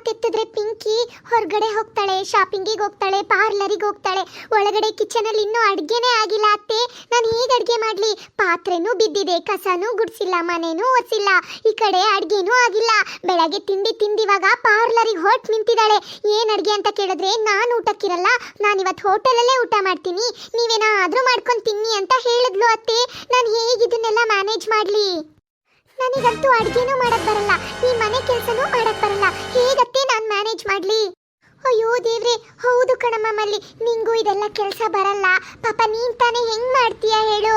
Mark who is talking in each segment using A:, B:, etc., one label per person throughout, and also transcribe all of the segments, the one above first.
A: ಮಾತೆತ್ತಿದ್ರೆ ಪಿಂಕಿ ಹೊರಗಡೆ ಹೋಗ್ತಾಳೆ ಶಾಪಿಂಗಿಗೆ ಹೋಗ್ತಾಳೆ ಪಾರ್ಲರಿಗೆ ಹೋಗ್ತಾಳೆ. ಒಳಗಡೆ ಕಿಚನಲ್ಲಿ ಇನ್ನೂ ಅಡುಗೆನೇ ಆಗಿಲ್ಲ ಅತ್ತೆ. ನಾನು ಹೇಗೆ ಅಡುಗೆ ಮಾಡಲಿ? ಪಾತ್ರೆನೂ ಬಿದ್ದಿದೆ, ಕಸನೂ ಗುಡಿಸಿಲ್ಲ, ಮನೆನೂ ಒರೆಸಿಲ್ಲ, ಈ ಕಡೆ ಅಡುಗೆನೂ ಆಗಿಲ್ಲ. ಬೆಳಗ್ಗೆ ತಿಂಡಿ ತಿಂದಿವಾಗ ಪಾರ್ಲರಿಗೆ ಹೊಟ್ಟು ನಿಂತಿದ್ದಾಳೆ. ಏನು ಅಡುಗೆ ಅಂತ ಕೇಳಿದ್ರೆ ನಾನು ಊಟಕ್ಕಿರಲ್ಲ, ನಾನು ಇವತ್ತು ಹೋಟೆಲಲ್ಲೇ ಊಟ ಮಾಡ್ತೀನಿ. ನೀವೇನಾದರೂ ಮಾಡ್ಕೊಂಡು ತಿನ್ನಿ ಅಂತ ಹೇಳಿದ್ಲು ಅತ್ತೆ. ನಾನು ಹೇಗೆ ಇದನ್ನೆಲ್ಲ ಮ್ಯಾನೇಜ್ ಮಾಡಲಿ? ನನಗಂತೂ ಅಡುಗೆನೂ ಮಾಡಕ್ ಬರಲ್ಲ, ಈ ಮನೆ ಕೆಲಸನೂ ಮಾಡಕ್ ಬರಲ್ಲ ಹೇಗತ್ತೆ ನಾನು ಮ್ಯಾನೇಜ್ ಮಾಡ್ಲಿ ಅಯ್ಯೋ ದೇವ್ರೆ ಹೌದು ಕಣಮ್ಮ ಮಲ್ಲಿ. ನಿಂಗೂ ಇದೆಲ್ಲ ಕೆಲಸ ಬರಲ್ಲ. ಪಾಪ ನೀನ್ ತಾನೇ ಹೆಂಗ್ ಮಾಡ್ತೀಯ ಹೇಳು?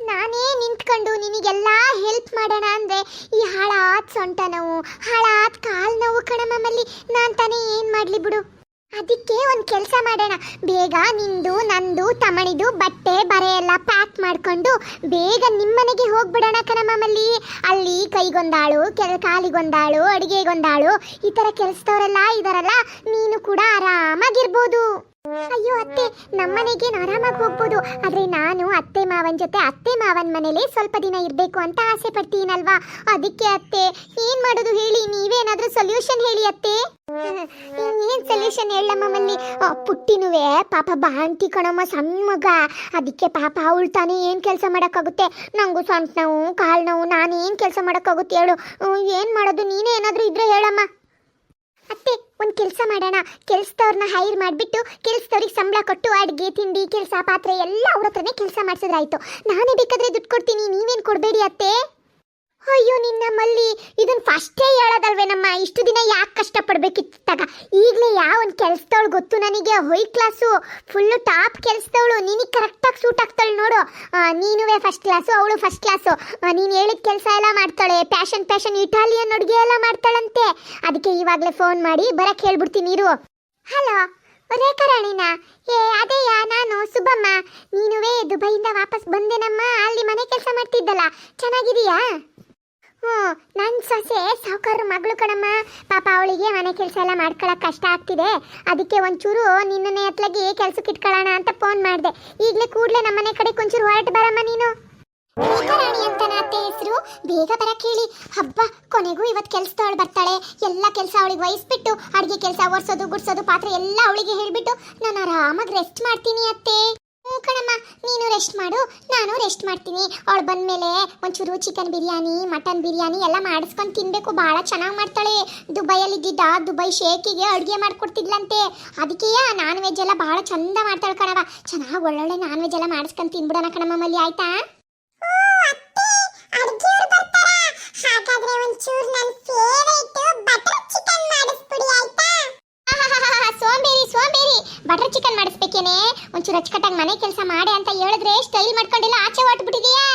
A: ನಾನೇ ನಿಂತ್ಕೊಂಡು ನಿನಗೆಲ್ಲ ಹೆಲ್ಪ್ ಮಾಡೋಣ ಅಂದ್ರೆ ಈ ಹಾಳಾದ ಸೊಂಟ ನೋವು, ಹಾಳಾದ ಕಾಲ್ ನೋವು ಕಣಮ್ಮ ಮಲ್ಲಿ. ನಾನ್ ತಾನೇ ಏನ್ ಮಾಡ್ಲಿ ಬಿಡು? ಅದಕ್ಕೆ ಒಂದು ಕೆಲಸ ಮಾಡೋಣ. ಬೇಗ ನಿಂದು, ನಂದು ತಮಣಿದು ಬಟ್ಟೆ, ಬರೆ ಎಲ್ಲ ಪ್ಯಾಕ್ ಮಾಡಿಕೊಂಡು ಬೇಗ ನಿಮ್ಮನೆಗೆ ಹೋಗ್ಬಿಡೋಣ ಕಣಮ್ಮಲ್ಲಿ ಅಲ್ಲಿ ಕೈಗೊಂದಾಳು, ಕೆಲ, ಕಾಲಿಗೊಂದಾಳು, ಅಡುಗೆಗೊಂದಾಳು, ಈ ಥರ ಕೆಲಸದವರೆಲ್ಲ ಇದಾರಲ್ಲ, ನೀನು ಕೂಡ ಆರಾಮಾಗಿರ್ಬೋದು. ಅಯ್ಯೋ ಅತ್ತೆ ನಮ್ಮನೆಗೆ ಆರಾಮಾಗಿ ಹೋಗ್ಬೋದು. ಆದ್ರೆ ನಾನು ಅತ್ತೆ ಮಾವನ್ ಜೊತೆ ಅತ್ತೆ ಮಾವನ್ ಮನೇಲಿ ಸ್ವಲ್ಪ ದಿನ ಇರಬೇಕು ಅಂತ ಆಸೆ ಪಡ್ತೀನಲ್ವಾ? ಅದಕ್ಕೆ ಅತ್ತೆ, ಏನ್ ಮಾಡೋದು ಹೇಳಿ? ನೀವೇನಾದ್ರೂ ಸೊಲ್ಯೂಷನ್ ಹೇಳಿ ಅತ್ತೆ. ಏನ್ ಸೊಲ್ಯೂಷನ್ ಹೇಳಮ್ಮ ಮಲ್ಲಿ? ಪುಟ್ಟಿನುವೆ, ಪಾಪ ಬಾಂಟಿ ಕಣಮ್ಮ ಸಣ್ಣ ಮಗ ಅದಕ್ಕೆ ಪಾಪ ಅವಳು ತಾನೇ ಏನ್ ಕೆಲಸ ಮಾಡಕ್ಕಾಗುತ್ತೆ? ನಂಗೂ ಸೊಂಟ ನೋವು ಕಾಲು ನೋವು ನಾನು ಏನ್ ಕೆಲಸ ಮಾಡಕ್ಕಾಗುತ್ತೆ ಹೇಳು. ಏನ್ ಮಾಡೋದು? ನೀನೇ ಏನಾದ್ರೂ ಇದ್ರೆ ಹೇಳಮ್ಮ. ಒಂದು ಕೆಲಸ ಮಾಡೋಣ. ಕೆಲಸದವ್ರನ್ನ ಹೈರ್ ಮಾಡಿಬಿಟ್ಟು ಕೆಲಸದವ್ರಿಗೆ ಸಂಬಳ ಕೊಟ್ಟು ಅಡುಗೆ, ತಿಂಡಿ, ಕೆಲಸ, ಪಾತ್ರೆ ಎಲ್ಲ ಅವ್ರ ಹತ್ರನೇ ಕೆಲಸ ಮಾಡಿಸಿದ್ರಾಯ್ತು. ನಾನೇ ಬೇಕಾದ್ರೆ ದುಡ್ಡು ಕೊಡ್ತೀನಿ. ನೀವೇನು ಕೊಡಬೇಡಿ ಅತ್ತೆ? ಅಯ್ಯೋ, ನಿನ್ನ ಮಲ್ಲಿ. ಇದನ್ನ ಫಸ್ಟೇ ಹೇಳೋದಲ್ವೇ ನಮ್ಮ? ಇಷ್ಟು ದಿನ ಯಾಕೆ ಕಷ್ಟಪಡಬೇಕಿತ್ತಾಗ? ತಗ ಈಗಲೇ ಯಾವ ಒಂದು ಕೆಲಸದವಳು ಗೊತ್ತು ನನಗೆ? ಹೊಯ್ ಕ್ಲಾಸು ಫುಲ್ಲು ಟಾಪ್ ಕೆಲಸದವಳು. ನಿನಗೆ ಕರೆಕ್ಟಾಗಿ ಸೂಟ್ ಆಗ್ತಾಳೆ ನೋಡು. ನೀನು ನೀನುವೇ ಫಸ್ಟ್ ಕ್ಲಾಸು ಅವಳು ಫಸ್ಟ್ ಕ್ಲಾಸು ನೀನು ಹೇಳಿದ ಕೆಲಸ ಎಲ್ಲ ಮಾಡ್ತಾಳೆ. ಪ್ಯಾಷನ್ ಪ್ಯಾಷನ್ ಇಟಾಲಿಯನ್ ಅಡುಗೆ ಎಲ್ಲ ಮಾಡ್ತಾಳಂತೆ. ಅದಕ್ಕೆ ಇವಾಗಲೇ ಫೋನ್ ಮಾಡಿ ಬರಕ್ಕೆ ಹೇಳ್ಬಿಡ್ತೀನಿ, ಇರು. ಹಲೋ ರೇಖಾ ರಾಣಿನಾ ಏ, ಅದೇಯಾ, ನಾನು ಸುಬ್ಬಮ್ಮ. ನೀನುವೇ ದುಬೈಯಿಂದ ವಾಪಸ್ ಬಂದೆನಮ್ಮ ಅಲ್ಲಿ ಮನೆ ಕೆಲಸ ಮಾಡ್ತಿದ್ದಲ್ಲ. ಚೆನ್ನಾಗಿದೀಯಾ ಹ್ಞೂ ನನ್ನ ಸೊಸೆ ಸಾವುಕಾರ ಮಗಳು ಕಣಮ್ಮ. ಪಾಪ ಅವಳಿಗೆ ಮನೆ ಕೆಲಸ ಎಲ್ಲ ಮಾಡ್ಕೊಳ್ಳೋಕೆ ಕಷ್ಟ ಆಗ್ತಿದೆ. ಅದಕ್ಕೆ ಒಂಚೂರು ನಿನ್ನನ್ನೇ ಅತ್ಲಾಗಿ ಕೆಲ್ಸಕ್ಕೆ ಇಟ್ಕೊಳ್ಳೋಣ ಅಂತ ಫೋನ್ ಮಾಡಿದೆ. ಈಗಲೇ ಕೂಡಲೇ ನಮ್ಮನೆ ಕಡೆ ಒಂಚೂರು ಹೊರಟು ಬರಮ್ಮ ನೀನು. ರಾಣಿ ಅಂತನ ಅತ್ತೆ ಹೆಸರು. ಬೇಗ ಬರ ಕೇಳಿ. ಹಬ್ಬ, ಕೊನೆಗೂ ಇವತ್ತು ಕೆಲಸದವಳು ಬರ್ತಾಳೆ. ಎಲ್ಲ ಕೆಲಸ ಅವಳಿಗೆ ವಹಿಸ್ಬಿಟ್ಟು, ಅಡುಗೆ ಕೆಲಸ, ಒರೆಸೋದು, ಗುಡ್ಸೋದು, ಪಾತ್ರೆ ಎಲ್ಲ ಅವಳಿಗೆ ಹೇಳ್ಬಿಟ್ಟು ನಾನು ಆರಾಮಾಗಿ ರೆಸ್ಟ್ ಮಾಡ್ತೀನಿ ಅತ್ತೆ. ಕಣಮ್ಮ, ನೀನು ರೆಸ್ಟ್ ಮಾಡು, ನಾನು ರೆಸ್ಟ್ ಮಾಡ್ತೀನಿ. ಅವಳು ಬಂದ್ಮೇಲೆ ಒಂಚೂರು ಚಿಕನ್ ಬಿರಿಯಾನಿ ಮಟನ್ ಬಿರಿಯಾನಿ ಎಲ್ಲ ಮಾಡಿಸ್ಕೊಂಡು ತಿನ್ಬೇಕು, ಭಾಳ ಚೆನ್ನಾಗಿ ಮಾಡ್ತಾಳೆ. ದುಬೈಯಲ್ಲಿ ಇದ್ದಿದ್ದ ದುಬೈ ಶೇಕಿಗೆ ಅಡುಗೆ ಮಾಡಿಕೊಡ್ತಿದ್ಲಂತೆ. ಅದಕ್ಕೆ ನಾನ್ ವೆಜ್ ಎಲ್ಲ ಭಾಳ ಚಂದ ಮಾಡ್ತಾಳೆ ಕಣವ ಚೆನ್ನಾಗಿ ಒಳ್ಳೊಳ್ಳೆ ನಾನ್ ವೆಜ್ ಎಲ್ಲ ಮಾಡಿಸ್ಕೊಂಡು ತಿನ್ಬಿಡೋಣ ಕಣಮ್ಮ ಮಲ್ಲಿ, ಆಯ್ತಾ ಹಾಗಾದ್ರೆ ಒಂಚೂರು ನನ್ನ ಫೇವರೇಟ್ ಬಟರ್ ಚಿಕನ್ ಮಾಡಿಸ್ಬಿಡಿ ಆಯ್ತಾ ಸೋಂಬೇರಿ ಸೋಂಬೇರಿ ಬಟರ್ ಚಿಕನ್ ಮಾಡಿಸ್ಬೇಕೇನೆ ಒಂಚೂರು ಅಚ್ಚುಕಟ್ಟಾಗಿ ಮನೆ ಕೆಲಸ ಮಾಡೆ ಅಂತ ಹೇಳಿದ್ರೆ ಸ್ಟೈಲ್ ಮಾಡ್ಕೊಂಡಿಲ್ಲ ಆಚೆ ಹೊಟ್ಬಿಟ್ಟಿದೀಯಾ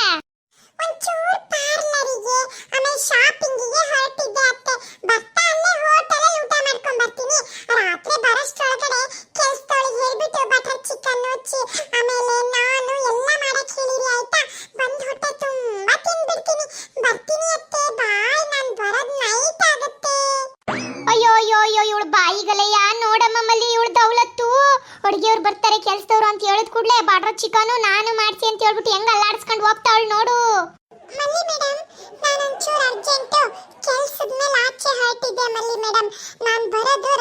A: ಒಂಚೂರು ಪಾರ್ಲರಿಗೆ ಆಮೇಲೆ ಶಾಪಿಂಗಿಗೆ ಹೊರಟಿದ್ದೆ ಅತ್ತೆ. ಬರ್ತಾ ಅಲ್ಲೇ ಹೋಟೆಲಲ್ಲಿ ಊಟ ಮಾಡ್ಕೊಂಡ್ ಬರ್ತೀನಿ. ರಾತ್ರಿ ಬರೋಷ್ಟೊಳಗಡೆ ಕೆಲಸದೊಳಗೆ ಹೇಳ್ಬಿಟ್ಟು ಬಟರ್ ಚಿಕನ್ ಚಿ ಆಮೇಲೆ ನಾನು ಎಲ್ಲ ಮಾಡಕ್ ಹೇಳಿರಿ ಆಯ್ತಾ? ಬಂದು ಹೊಟ್ಟೆ ತುಂಬಾ ತಿನ್ಬಿಡ್ತೀನಿ ಬರ್ತೀನಿ ಅತ್ತೆ ಬಾಯ್ ನಾನ್ ಬರೋದ್ ನೈಟ್ ಆಗುತ್ತೆ. ಅಯ್ಯೋ ಅಯ್ಯೋ ಅಯ್ಯೋ ಇವಳು ಬಾಯಿಗಲೆಯ? ನೋಡಮ್ಮ ಮಲ್ಲಿ ಇವಳು ದೌಲತ್ತು ಅಡುಗೆಯವ್ರು ಬರ್ತಾರೆ, ಕೆಲಸದವ್ರು ಅಂತ ಹೇಳಿದ ಕೂಡಲೇ ಬಟರ್ ಚಿಕನು ನಾನು ಮಾಡ್ತೀನಿ ಅಂತ ಹೇಳ್ಬಿಟ್ಟು ಹೆಂಗ್ ಅಲ್ಲಾಡಿಸ್ಕೊಂಡು ಹೋಗ್ತಾವಳು ನೋಡು. ಮಲ್ಲಿ ಮೇಡಮ್ ನಾನು ಒಂಚೂರು ಅರ್ಜೆಂಟು ಕೆಲಸದ ಮೇಲೆ ಆಚೆ ಹೊರಟಿದ್ದೆ ಮಲ್ಲಿ ಮೇಡಮ್ ನಾನು ಬರೋದು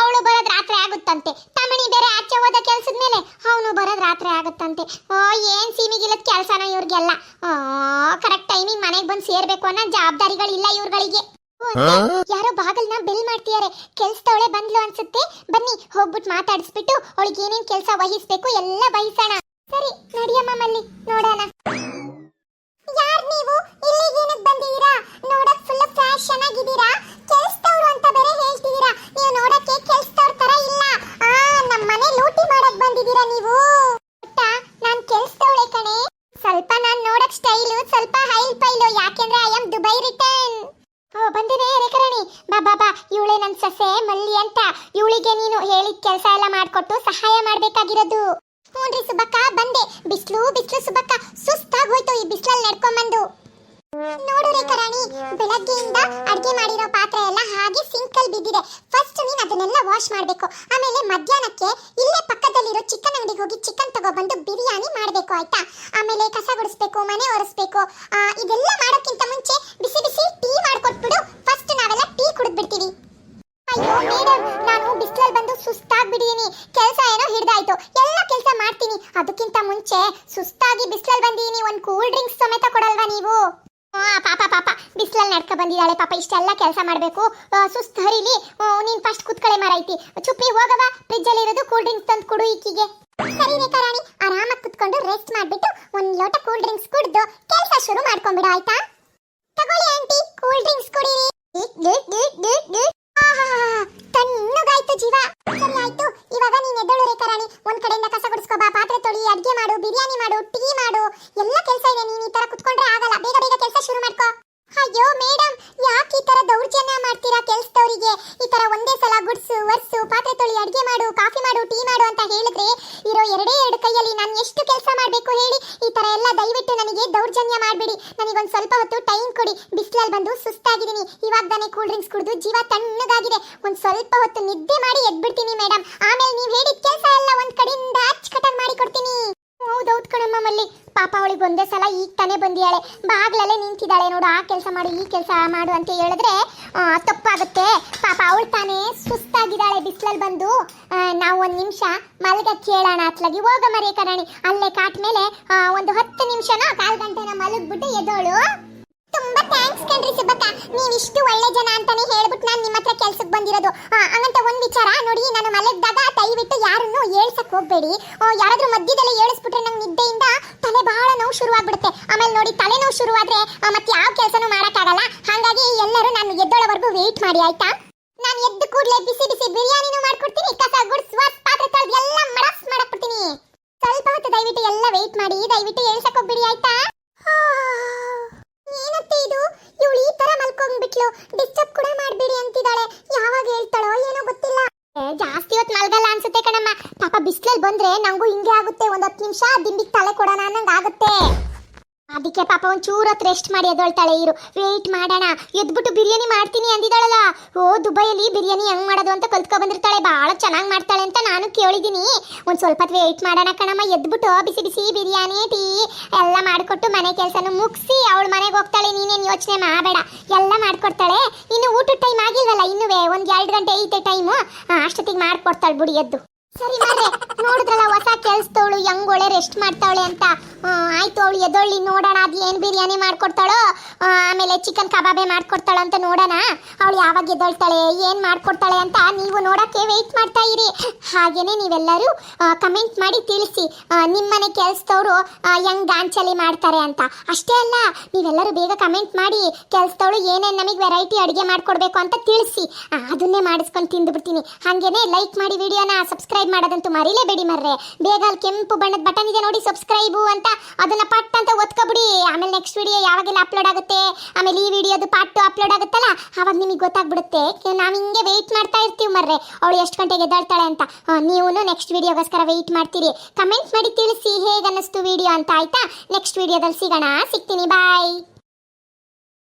A: ಅವಳು ಬರೋದ್ ರಾತ್ರಿ ಆಗುತ್ತಂತೆ. ತಮಣಿ ಬೇರೆ ಆಚೆ ಹೋದ ಕೆಲ್ಸದ ಮೇಲೆ ಅವನು ಬರೋದ್ ರಾತ್ರಿ ಆಗುತ್ತಂತೆ. ಓ ಏನ್ ಸೀಮಿಗಿಲ್ಲದ ಕೆಲ್ಸನ ಇವ್ರಿಗೆಲ್ಲ. ಕರೆಕ್ಟ್ ಟೈಮಿಂಗ್ ಮನೆಗೆ ಬಂದು ಸೇರ್ಬೇಕು ಅನ್ನೋ ಜವಾಬ್ದಾರಿಗಳಿಲ್ಲ ಇವ್ರುಗಳಿಗೆ. ಯಾರೋ ಬಾಗಲ್ನ ಬಿಲ್ ಮಾಡ್ತಿದ್ದಾರೆ ಕೆಲ್ಸದವಳೆ ಬಂದ್ಲು ಅನ್ಸುತ್ತೆ. ಬನ್ನಿ ಹೋಗ್ಬಿಟ್ಟು ಮಾತಾಡಿಸ್ಬಿಟ್ಟು ಅವಳಿಗೆ ಏನೇನ್ ಕೆಲಸ ವಹಿಸ್ಬೇಕು ಎಲ್ಲ ವಹಿಸೋಣ. ಸರಿ ನಡಿಯಮ್ಮ ಮಲ್ಲಿ ನೋಡೋಣ. ಕೊಟ್ಟು ಸಹಾಯ ಮಾಡಬೇಕಾಗಿರೋದು. ಹ್ಞೂನ್ರಿ ಸುಬ್ಬಕ್ಕ, ಬಂದೆ. ಬಿಸ್ಲು ಬಿಸ್ಲು ಸುಬಕ್ಕ ಸುಸ್ತಾಗಿ ಹೋಯ್ತು ಈ ಬಿಸ್ಲಲ್ಲಿ ನಡ್ಕೊಂಬಂದು. ನೋಡು ರೇಖರಾಣಿ ಬೆಳಗ್ಗೆಯಿಂದ ಅಡಿಗೆ ಮಾಡಿರೋ ಪಾತ್ರೆ ಎಲ್ಲ ಹಾಗೆ ಸಿಂಕಲ್ ಬಿದ್ದಿದೆ. ಫಸ್ಟ್ ನೀನು ಅದನ್ನೆಲ್ಲ ವಾಶ್ ಮಾಡಬೇಕು. ಆಮೇಲೆ ಮಧ್ಯಾಹ್ನಕ್ಕೆ ಇಲ್ಲೇ ಪಕ್ಕದಲ್ಲಿರೋ ಚಿಕನ್ ಅಂಗಡಿಗೆ ಹೋಗಿ ಚಿಕನ್ ತಗೊಬಂದು ಬಿರಿಯಾನಿ ಮಾಡಬೇಕು, ಆಯ್ತಾ? ಆಮೇಲೆ ಕಸ ಗುಡಿಸ್ಬೇಕು, ಮನೆ ಒರೆಸ್ಬೇಕು. ಇದೆಲ್ಲ ಮಾಡೋಕ್ಕಿಂತ ಮುಂಚೆ ಬಿಸಿ ಬಿಸಿ ಟೀ ಮಾಡ್ಕೊಟ್ಬಿಡು. ಫಸ್ಟ್ ನಾವೆಲ್ಲ ಟೀ ಕುಡಿದ್ಬಿಡ್ತೀವಿ. ಅಯ್ಯೋ ಬಂದು ಸುಸ್ತಾಗ್ಬಿಡೀನಿ. ಕೆಲಸ ಏನೋ ಹಿಡ್ದಾಯ್ತು. ಎಲ್ಲ ಕೆಲಸ ಮಾಡ್ತೀನಿ. ಅದಕ್ಕಿಂತ ಮುಂಚೆ ಸುಸ್ತಾಗಿ ಬಿಸಿಲಲ್ಲಿ ಬಂದೀನಿ. ಒಂದು ಕೂಲ್ ಡ್ರಿಂಕ್ಸ್ ಸಮೇತ ಕೊಡಲ್ವಾ ನೀವು? ಪಾಪ ಪಾಪ. ಬಿಸಿಲಲ್ಲಿ ನಡ್ಕ ಬಂದಿದ್ದಾಳೆ ಪಾಪ. ಇಷ್ಟೆಲ್ಲ ಕೆಲಸ ಮಾಡಬೇಕು. ಸುಸ್ತು ಹರಿಲಿ. ನೀನು ಫಸ್ಟ್ ಕುತ್ಕಳೆ ಮಾರೈತಿ ಚುಪ್ಪಿ ಹೋಗವ ಫ್ರಿಜ್ಜಲ್ಲಿ ಇರೋದು ಕೂಲ್ ಡ್ರಿಂಕ್ಸ್ ತಂದು ಕೊಡು ಈಕಿಗೆ. ಸರಿ ರೇಖಾ ರಾಣಿ. ಆರಾಮಾಗಿ ಕುತ್ಕೊಂಡು ರೆಸ್ಟ್ ಮಾಡ್ಬಿಟ್ಟು ಒಂದು ಲೋಟ ಕೂಲ್ ಡ್ರಿಂಕ್ಸ್ ಕುಡ್ದು ಕೆಲಸ ಶುರು ಮಾಡ್ಕೊಂಬಿಡು, ಆಯ್ತಾ? ತಗೊಳ್ಳಿ, ಆಂಟಿ. ಕೂಲ್ ಡ್ರಿಂಕ್ಸ್ ಕುಡೀರಿ. ತಣ್ಣಗಾಯ್ತು ಜೀವ. ಸರಿ ಆಯ್ತು. ಇವಾಗ ನೀನ್ ಎದ್ದಳು ರೇಖಾ ರಾಣಿ. ಒಂದ್ ಕಡೆಯಿಂದ ಕಸ ಗುಡಿಸ್ಕೋ ಬಾ. ಪಾತ್ರೆ ತೊಳಿ, ಅಡ್ಗೆ ಮಾಡು, ಬಿರಿಯಾನಿ ಮಾಡು, ಟೀ ಮಾಡು. ಎಲ್ಲ ಕೆಲಸ ಇದೆ. ನೀನ್ ಈ ತರ ಕುತ್ಕೊಂಡ್ರೆ ಆಗಲ್ಲ. ಬೇಗ ಬೇಗ ಕೆಲಸ ಶುರು ಮಾಡ್ಕೋ. ಅಯ್ಯೋ ಮೇಡಮ್ ಈ ತರ ದೌರ್ಜನ್ಯ ಮಾಡ್ತೀರಾ ಕೆಲಸದವರಿಗೆ? ಈ ತರ ಒಂದೇ ಸಲ ಗುಡ್ಸು ವರ್ಸು ಪಾತ್ರೆ ತೊಳಿ, ಅಡಿಗೆ ಮಾಡು, ಕಾಫಿ ಮಾಡು, ಟೀ ಮಾಡು ಅಂತ ಹೇಳಿದ್ರೆ ಇರೋ ಎರಡೇ ಎರಡು ಕೈಯಲ್ಲಿ ನಾನು ಎಷ್ಟು ಕೆಲಸ ಮಾಡಬೇಕು ಹೇಳಿ? ಈ ತರ ಎಲ್ಲ ದಯವಿಟ್ಟು ನನಗೆ ದೌರ್ಜನ್ಯ ಮಾಡಬೇಡಿ. ನನಗೊಂದು ಸ್ವಲ್ಪ ಹೊತ್ತು ಟೈಮ್ ಕೊಡಿ. ಬಿಸಿಲಲ್ಲಿ ಬಂದು ಸುಸ್ತಾಗಿದ್ದೀನಿ. ಇವಾಗ ತಾನೇ ಕೂಲ್ ಡ್ರಿಂಕ್ಸ್ ಕುಡಿದು ಜೀವ ತಣ್ಣಗಾಗಿದೆ. ಒಂದು ಸ್ವಲ್ಪ ಹೊತ್ತು ನಿದ್ದೆ ಮಾಡಿ ಎದ್ಬಿಡ್ತೀನಿ ಮೇಡಮ್ ಆಮೇಲೆ ನೀವು ಹೇಳಿದ ಕೆಲಸ ಎಲ್ಲ ಒಂದು ಕಡೆಯಿಂದ ಅಚ್ಚುಕಟ್ಟಾಗಿ ಮಾಡಿ ಕೊಡ್ತೀನಿ ಹೌದೌದು ಕಣಮ್ಮ ಮಲ್ಲಿ. ಪಾಪ ಅವಳಿಗೆ ಒಂದೇ ಸಲ ಈಗ ತಾನೇ ಬಂದಿಯಾಳೆ ಬಾಗ್ಲಲ್ಲೇ ನಿಂತಿದ್ದಾಳೆ ನೋಡು, ಆ ಕೆಲಸ ಮಾಡು, ಈ ಕೆಲಸ ಮಾಡು ಅಂತ ಹೇಳಿದ್ರೆ ತಪ್ಪಾಗುತ್ತೆ. ಪಾಪ ಅವಳು ತಾನೇ ಸುಸ್ತಾಗಿದ್ದಾಳೆ ಬಿಸಿಲಲ್ಲಿ ಬಂದು. ನಾವು ಒಂದು ನಿಮಿಷ ಮಲಗ ಕೇಳೋಣ ಅತ್ಲಾಗಿ. ಹೋಗ ಮರಿ ಕರಾಣಿ, ಅಲ್ಲೇ ಕಾಟ್ ಮೇಲೆ ಒಂದು ಹತ್ತು ನಿಮಿಷನ, ಕಾಲು ಗಂಟೆನ ಮಲಗ್ಬಿಟ್ಟು ಎದೋಳು ತುಂಬಾ ಥ್ಯಾಂಕ್ಸ್ ಕಣ್ರಿ ಸುಬ್ಬಕ್ಕ. ನೀವು ಇಷ್ಟು ಒಳ್ಳೆ ಜನ ಅಂತಾನೆ ಹೇಳ್ಬಿಟ್ಟು ನಾನು ನಿಮ್ಮ ಹತ್ರ ಕೆಲ್ಸಕ್ಕೆ ಬಂದಿರೋದು ಹಂಗಂತ ಒಂದು ವಿಚಾರ ನೋಡಿ ನಾನು ಮಲಗಿದಾಗ ದಯವಿಟ್ಟು ಯಾರನ್ನು ಏಳ್ಸಕ್ ಹೋಗ್ಬೇಡಿ. ಯಾರಾದರೂ ಮಧ್ಯದಲ್ಲೇ ಏಳಿಸ್ಬಿಟ್ರೆ ನಂಗೆ ನಿದ್ದೆಯಿಂದ ತಲೆ ಬಹಳ ನೋವು ಶುರುವಾಗ್ಬಿಡುತ್ತೆ. ಆಮೇಲೆ ನೋಡಿ ತಲೆ ನೋವು ಶುರುವಾದ್ರೆ ಮತ್ತೆ ಯಾವ ಕೆಲಸನೂ ಮಾಡೋಕ್ಕಾಗಲ್ಲ. ಹಾಗಾಗಿ ಎಲ್ಲರೂ ನಾನು ಎದ್ದೋಳವರೆಗೂ ವೇಟ್ ಮಾಡಿ, ಆಯ್ತಾ? ನಾನು ಎದ್ದು ಕೂಡಲೇ ಬಿಸಿ ಬಿಸಿ ಬಿರಿಯಾನಿನೂ ಮಾಡ್ಕೊಡ್ತೀನಿ, ಕಸ ಗುಡ್ ವಾಸ್, ಪಾತ್ರೆ ತೊಳ್ದು ಎಲ್ಲ ಮಡಸ್ ಮಾಡಕ್ಬಿಡ್ತೀನಿ. ಸ್ವಲ್ಪ ಹೊತ್ತು ದಯವಿಟ್ಟು ಎಲ್ಲ ವೇಟ್ ಮಾಡಿ, ದಯವಿಟ್ಟು ಏಳ್ಸಕ್ ಹೋಗ್ಬಿಡಿ, ಆಯ್ತಾ? ಏನತ್ತೆ ಇದು? ಇವಳು ಈ ತರ ಮಲ್ಕೊಂಡ್ಬಿಟ್ಲು ಡಿಸ್ಟರ್ಬ್ ಕೂಡ ಮಾಡಬೇಡಿ ಅಂತಿದ್ದಾಳೆ. ಯಾವಾಗ ಹೇಳ್ತಾಳೋ ಏನೋ ಗೊತ್ತಿಲ್ಲ. ಜಾಸ್ತಿ ಹೊತ್ತು ಮಲಗಲ್ಲ ಅನ್ಸುತ್ತೆ ಕಣಮ್ಮ. ಪಾಪ ಬಿಸ್ಲಲ್ಲಿ ಬಂದ್ರೆ ನಂಗೂ ಹಿಂಗೆ ಆಗುತ್ತೆ. ಒಂದ್ ಹತ್ತು ನಿಮಿಷ ದಿಂಬಿಗೆ ತಲೆ ಕೊಡೋಣ ಅನ್ನಂಗ್ ಆಗುತ್ತೆ ಅದಕ್ಕೆ ಪಾಪ ಒಂದ್ ಚೂರ್ ರೆಸ್ಟ್ ಮಾಡಿ ಎದ್ದೊಳ್ತಾಳೆ ಇರು. ವೇಟ್ ಮಾಡೋಣ. ಎದ್ಬಿಟ್ಟು ಬಿರಿಯಾನಿ ಮಾಡ್ತೀನಿ ಅಂದಿದ್ದಾಳಲ್ಲ. ಓ, ದುಬೈಯಲ್ಲಿ ಬಿರಿಯಾನಿ ಹೆಂಗ್ ಮಾಡೋದು ಅಂತ ಕಲ್ತ್ಕೊ ಬಂದಿರ್ತಾಳೆ. ಭಾಳ ಚೆನ್ನಾಗಿ ಮಾಡ್ತಾಳೆ ಅಂತ ನಾನು ಕೇಳಿದ್ದೀನಿ ಒಂದ್ ಸ್ವಲ್ಪ ಹೊತ್ತು ವೇಟ್ ಮಾಡೋಣ ಕಣಮ್ಮ. ಎದ್ಬಿಟ್ಟು ಬಿಸಿ ಬಿಸಿ ಬಿರಿಯಾನಿ, ಟೀ ಎಲ್ಲ ಮಾಡಿಕೊಟ್ಟು ಮನೆ ಕೆಲಸನೂ ಮುಗಿಸಿ ಅವಳ ಮನೆಗೆ ಹೋಗ್ತಾಳೆ. ನೀನೇನು ಯೋಚನೆ ಮಾಡಬೇಡ. ಎಲ್ಲ ಮಾಡ್ಕೊಡ್ತಾಳೆ. ಇನ್ನು ಊಟದ ಟೈಮ್ ಆಗಿಲ್ವಲ್ಲ ಇನ್ನುವೇ? ಒಂದ್ ಎರಡು ಗಂಟೆ ಐತೆ ಟೈಮು ಅಷ್ಟೊತ್ತಿಗೆ ಮಾಡ್ಕೊಡ್ತಾಳೆ ಬುಡಿ ಎದ್ದು. ಸರಿ ಮಾರ್ರೆ, ನೋಡಿದ್ರಲ್ಲ ಹೊಸ ಕೆಲ್ಸದವಳು ಹೆಂಗ್ ಒಳ್ಳೆ ರೆಸ್ಟ್ ಮಾಡ್ತಾವಳೆ ಅಂತ. ಅವಳು ಎದೊಳ್ಳಿ ನೋಡೋಣ ಅದು ಏನು ಬಿರಿಯಾನಿ ಮಾಡ್ಕೊಡ್ತಾಳೋ? ಆಮೇಲೆ ಚಿಕನ್ ಕಬಾಬೆ ಮಾಡ್ಕೊಡ್ತಾಳೆ ಅಂತ ನೋಡೋಣ. ಅವಳು ಯಾವಾಗ ಎದೊಳ್ತಾಳೆ ಏನು ಮಾಡ್ಕೊಡ್ತಾಳೆ ಅಂತ ನೀವು ನೋಡೋಕ್ಕೆ ವೆಯ್ಟ್ ಮಾಡ್ತಾ ಇರಿ. ಹಾಗೇನೆ ನೀವೆಲ್ಲರೂ ಕಮೆಂಟ್ ಮಾಡಿ ತಿಳಿಸಿ. ನಿಮ್ಮನೆ ಕೆಲಸದವರು ಯಂಗ್ ಗಾಂಚಲಿ ಮಾಡ್ತಾರೆ ಅಂತ. ಅಷ್ಟೇ ಅಲ್ಲ, ನೀವೆಲ್ಲರೂ ಬೇಗ ಕಮೆಂಟ್ ಮಾಡಿ ಕೆಲಸದವಳು ಏನೇನು ನಮಗೆ ವೆರೈಟಿ ಅಡುಗೆ ಮಾಡ್ಕೊಡ್ಬೇಕು ಅಂತ ತಿಳಿಸಿ. ಅದನ್ನೇ ಮಾಡಿಸ್ಕೊಂಡು ತಿಂದುಬಿಡ್ತೀನಿ. ಹಾಗೇನೆ ಲೈಕ್ ಮಾಡಿ ವಿಡಿಯೋನ ಸಬ್ಸ್ಕ್ರೈಬ್ ಮಾಡೋದಂತೂ ಮರಿಲೇಬೇಡಿ ಮರ್ರೆ. ಬೇಗ ಅಲ್ಲಿ ಕೆಂಪು ಬಣ್ಣದ ಬಟನ್ ಇದೆ ನೋಡಿ ಸಬ್ಸ್ಕ್ರೈಬು ಅಂತ. ಅದನ್ನು ಪಟ್ ಅಂತ ಒತ್ಕೊಬಿಡಿ. ಆಮೇಲೆ ನೆಕ್ಸ್ಟ್ ವಿಡಿಯೋ ಯಾವಾಗೆಲ್ಲ ಅಪ್ಲೋಡ್ ಆಗುತ್ತೆ ಆಮೇಲೆ ಈ ವಿಡಿಯೋದು ಪಾರ್ಟ್ ಟು ಅಪ್ಲೋಡ್ ಆಗುತ್ತಲ್ಲ ಅವಾಗ ನಿಮಗೆ ಗೊತ್ತಾಗ್ಬಿಡುತ್ತೆ. ನಾವು ಹಿಂಗೆ ವೆಯ್ಟ್ ಮಾಡ್ತಾ ಇರ್ತೀವಿ ಮರ್ರೆ. ಅವಳು ಎಷ್ಟು ಗಂಟೆಗೆ ಎದ್ದಾಳ್ತಾಳೆ ಅಂತ. ನೀವು ನೆಕ್ಸ್ಟ್ ವಿಡಿಯೋಗೋಸ್ಕರ ವೆಯ್ಟ್ ಮಾಡ್ತೀರಿ. ಕಮೆಂಟ್ ಮಾಡಿ ತಿಳಿಸಿ ಹೇಗೆ ವಿಡಿಯೋ ಅಂತ ಆಯ್ತಾ? ನೆಕ್ಸ್ಟ್ ವಿಡಿಯೋದಲ್ಲಿ ಸಿಗೋಣ. ಸಿಗ್ತೀನಿ. ಬಾಯ್